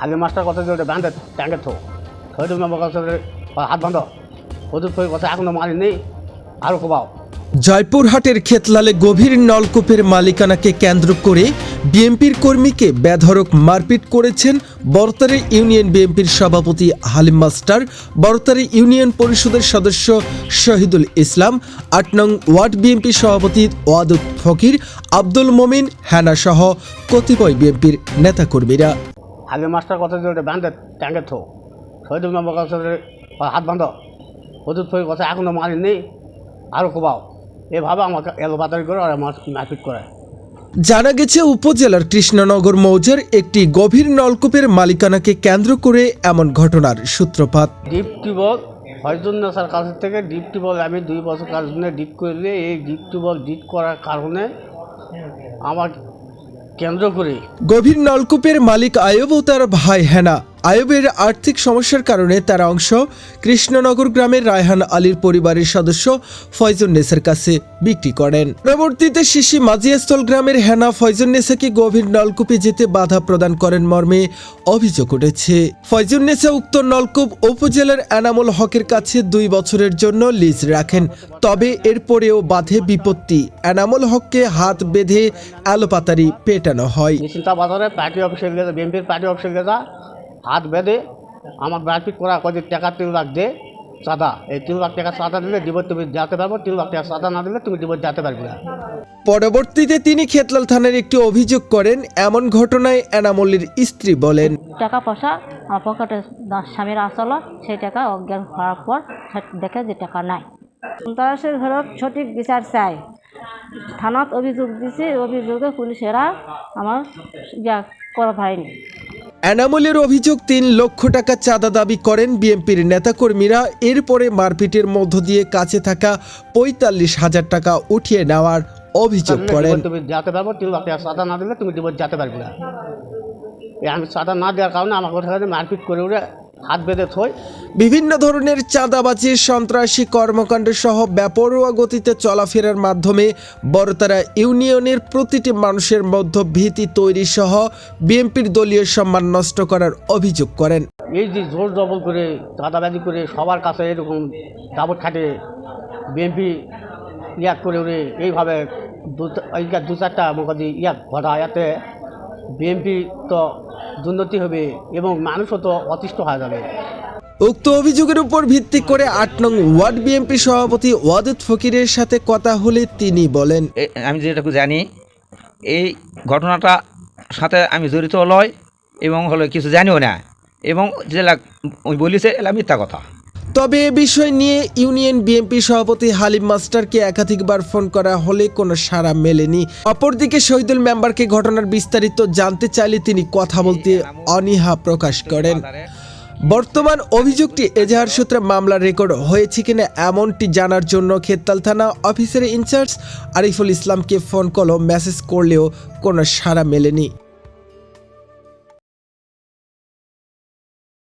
হালি মাস্টার কথা ওটা ব্যান্ডের ট্যাঙ্কের থো। শহীদুল মেম্বার কথা হাত বন্ধ। ওদের তো কথা এখনও মারিনি আরও কোবাও। জয়পুরহাটের খেতলালে গভীর নলকূপের মালিকানাকে কেন্দ্র করে বিএনপির কর্মীকে বেধড়ক মারপিট করেছেন বরতারি ইউনিয়ন বিএনপির সভাপতি হালিম মাস্টার, বরতারি ইউনিয়ন পরিষদের সদস্য শহীদুল ইসলাম, আট নং ওয়ার্ড বিএনপি সভাপতি ওয়াদুদ ফকির, আব্দুল মমিন হ্যানা সহ কতিপয় বিএনপির নেতাকর্মীরা। হালি মাস্টার কথা যে ওটা ব্যান্ডের ট্যাঙ্কের থো। শহীদুল মেম্বার কথা হাত বন্ধ ওদের তো কথা এখনও মারিনি আরও কোবাও। এভাবে আমাকে এলো বাতারি করে আর আমার মারপিট করে। জানা গেছে উপজেলার কৃষ্ণনগর মৌজার একটি গভীর নলকূপের মালিকানাকে কেন্দ্র করে এমন ঘটনার সূত্রপাত। ডিপ টিউবওয়েল হয়জন নেশার কাছ থেকে ডিপ টিউবওয়েল আমি দুই বছর কাজ ডিপ করলে এই ডিপ টিউবওয়েল ডিপ করার কারণে আমার কেন্দ্র করে। গভীর নলকূপের মালিক আয়ব ও তার ভাই হেনা। আয়বের আর্থিক সমস্যার কারণে তার অংশ কৃষ্ণনগর গ্রামের রায়হান আলীর পরিবারের সদস্য ফয়জুন নেসার কাছে বিক্রি করেন। পরবর্তীতে শিশি মাজিয়াস্থল গ্রামের হেনা ফয়জুন নেসাকে গভীর নলকূপে যেতে বাধা প্রদান করেন মর্মে অভিযোগ উঠেছে। ফয়জুন নেসা উক্ত নলকূপ উপজেলার এনামুল হকের কাছে দুই বছরের জন্য লিজ রাখেন। তবে এরপরেও বাধে বিপত্তি। এনামুল হককে হাত বেঁধে আলোপাতারি পেটানো হয়। হাত বেঁধে আমার মারপিট করা কদিন টাকা তিন লাখ দে চাঁদা। এই তিন লাখ টাকা চাঁদা দিলে ডিভোর্স তুমি যেতে পারব তিন লাখ টাকা চাঁদা না দিলে তুমি ডিভোর্স যেতে পারবে না। পরবর্তীতে তিনি খেতলাল থানার একটি অভিযোগ করেন এমন ঘটনায় এনামুলের স্ত্রী বলেন টাকা পয়সা আমার পকেটে দা- স্বামীর আসলো সেই টাকা অজ্ঞান হওয়ার পর দেখে যে টাকা নাই। সন্ত্রাসের ঘরত সঠিক বিচার চাই। থানাত অভিযোগ দিছি অভিযোগে পুলিশেরা আমার ইয়া করা পারেনি এনামুলের অভিযোগ তিন লক্ষ টাকা চাঁদা দাবি করেন বিএনপির নেতাকর্মীরা। এরপরে মারপিটের মধ্য দিয়ে কাছে থাকা পঁয়তাল্লিশ হাজার টাকা উঠিয়ে নেওয়ার অভিযোগ করেন। তুমি যেতে পারব তিন লাখ টাকা চাঁদা না দিলে তুমি যেতে পারবে না। আমি চাঁদা না দেওয়ার কারণে আমার কথা মারপিট করে উঠে হাত বেঁধে থই। বিভিন্ন ধরনের চাঁদাবাজি সন্ত্রাসী কর্মকাণ্ড সহ বেপরোয়া গতিতে চলাফেরার মাধ্যমে বড়তারা ইউনিয়নের প্রতিটি মানুষের মধ্যে ভীতি তৈরি সহ বিএনপির দলীয় সম্মান নষ্ট করার অভিযোগ করেন। এই যে জোর জবল করে চাঁদাবাজি করে সবার কাছে এরকম দাবত খাটে বিএনপি ইয়াক করে উড়ে এইভাবে দু দু চারটা মোকাদি ইয়াক ঘটা ইয়াতে বিএনপি তো দুর্নীতি হবে এবং মানুষও তো অতিষ্ঠ হয়ে যাবে। উক্ত অভিযোগের উপর ভিত্তি করে আট নং ওয়ার্ড বিএনপি সভাপতি ওয়াদুদ ফকিরের সাথে কথা হলে তিনি বলেন আমি যেটুকু জানি এই ঘটনাটা সাথে আমি জড়িত লয় এবং হলো কিছু জানিও না। এবং যেটা ওই বলিছে এলা মিথ্যা কথা। তবে এ বিষয় নিয়ে ইউনিয়ন বিএনপি সভাপতি হালিম মাস্টারকে একাধিকবার ফোন করা হলে কোনো সাড়া মেলেনি। অপরদিকে শহীদুল মেম্বারকে ঘটনার বিস্তারিত জানতে চাইলে তিনি কথা বলতে অনীহা প্রকাশ করেন। বর্তমান অভিযোগটি এজাহার সূত্রে মামলা রেকর্ড হয়েছে কিনা এমনটি জানার জন্য খেতাল থানা অফিসের ইনচার্জ আরিফুল ইসলামকে ফোন কল মেসেজ করলেও কোনো সাড়া মেলেনি।